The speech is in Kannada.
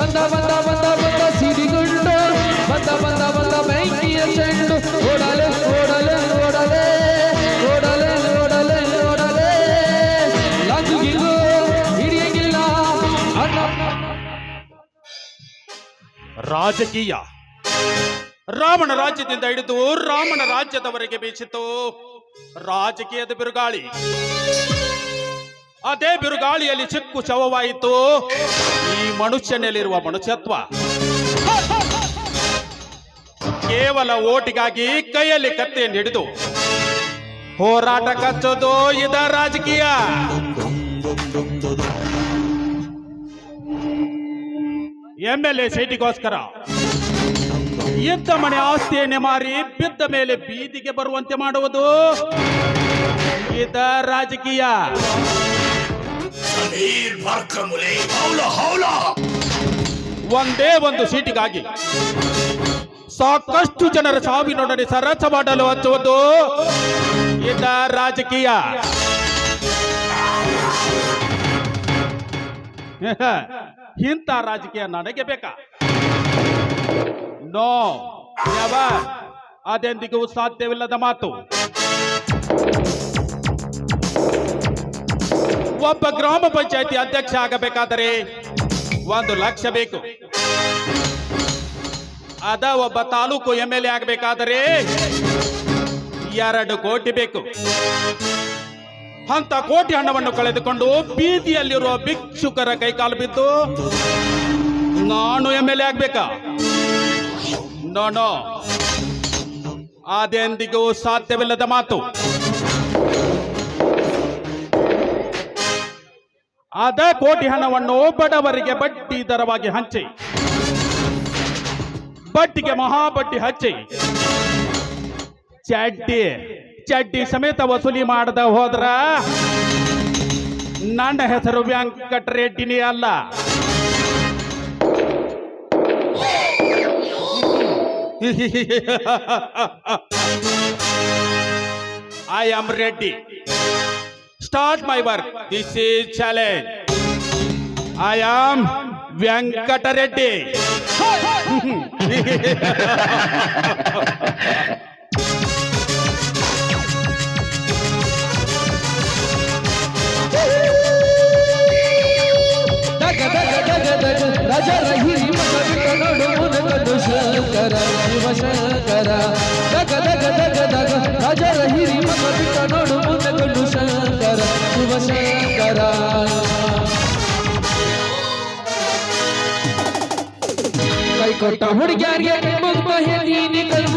వంద వంద వంద వంద సిరిగుండు. వంద వంద వంద బైకియ చెండు ఓడలే ఓడలే ఓడలే ఓడలే ఓడలే ఓడలే. లంగు గింగు ఇడియగిల్ల అన్న. ರಾಜಕೀಯ ರಾಮನ ರಾಜ್ಯದಿಂದ ಹಿಡಿದು ರಾಮನ ರಾಜ್ಯದವರೆಗೆ ಬೀಸಿತು ರಾಜಕೀಯದ ಬಿರುಗಾಳಿ. ಅದೇ ಬಿರುಗಾಳಿಯಲ್ಲಿ ಚಿಕ್ಕು ಶವವಾಯಿತು. ಈ ಮನುಷ್ಯನಲ್ಲಿರುವ ಮನುಷ್ಯತ್ವ. ಕೇವಲ ಓಟಿಗಾಗಿ ಕೈಯಲ್ಲಿ ಕತ್ತೆಯನ್ನು ಹಿಡಿದು ಹೋರಾಟ ಕಚ್ಚೋದು ಇದ ರಾಜಕೀಯ. ಎಂ ಎಲ್ ಎ ಸೀಟಿಗೋಸ್ಕರ ಇದ್ದ ಮನೆ ಆಸ್ತಿಯನ್ನೇ ಮಾರಿ ಬಿದ್ದ ಮೇಲೆ ಬೀದಿಗೆ ಬರುವಂತೆ ಮಾಡುವುದು ಇದ ರಾಜಕೀಯ. ಒಂದೇ ಒಂದು ಸೀಟಿಗಾಗಿ ಸಾಕಷ್ಟು ಜನರ ಸಾವಿನೊಡನೆ ಸರಸ ಮಾಡಲು ಹಚ್ಚುವುದು ಇದ ರಾಜಕೀಯ. ಇಂಥ ರಾಜಕೀಯ ನನಗೆ ಬೇಕಾ? ನೋ ಯಾವ ಅದೆಂದಿಗೂ ಸಾಧ್ಯವಿಲ್ಲದ ಮಾತು. ಒಬ್ಬ ಗ್ರಾಮ ಪಂಚಾಯತಿ ಅಧ್ಯಕ್ಷ ಆಗಬೇಕಾದರೆ ಒಂದು ಲಕ್ಷ ಬೇಕು. ಅದ ಒಬ್ಬ ತಾಲೂಕು ಎಂ ಎಲ್ ಎ ಆಗಬೇಕಾದರೆ ಎರಡು ಕೋಟಿ ಬೇಕು. ಅಂತ ಕೋಟಿ ಹಣವನ್ನು ಕಳೆದುಕೊಂಡು ಬೀದಿಯಲ್ಲಿರುವ ಭಿಕ್ಷುಕರ ಕೈಕಾಲು ಬಿದ್ದು, ನಾನು M L A ಆಗ್ಬೇಕಾ? No no. ಅದೆಂದಿಗೂ ಸಾಧ್ಯವಿಲ್ಲದ ಮಾತು. ಅದ ಕೋಟಿ ಹಣವನ್ನು ಬಡವರಿಗೆ ಬಡ್ಡಿ ದರವಾಗಿ ಹಂಚಿ, ಬಡ್ಡಿಗೆ ಮಹಾಬಡ್ಡಿ ಹಚ್ಚಿ, ಚಡ್ಡಿ ಚಡ್ಡಿ ಸಮೇತ ವಸೂಲಿ ಮಾಡದ ಹೋದ್ರ ನನ್ನ ಹೆಸರು ವೆಂಕಟರೆಡ್ಡಿನೇ ಅಲ್ಲ. I am Reddy start my work. This is challenge. I am Venkata Reddy. Raja Rahim, Kavi Kanadu, Mudu Kadu Shankara, Shiva Shankara. कोटा हुड़ गया ग्यार मुग बहे दीन कल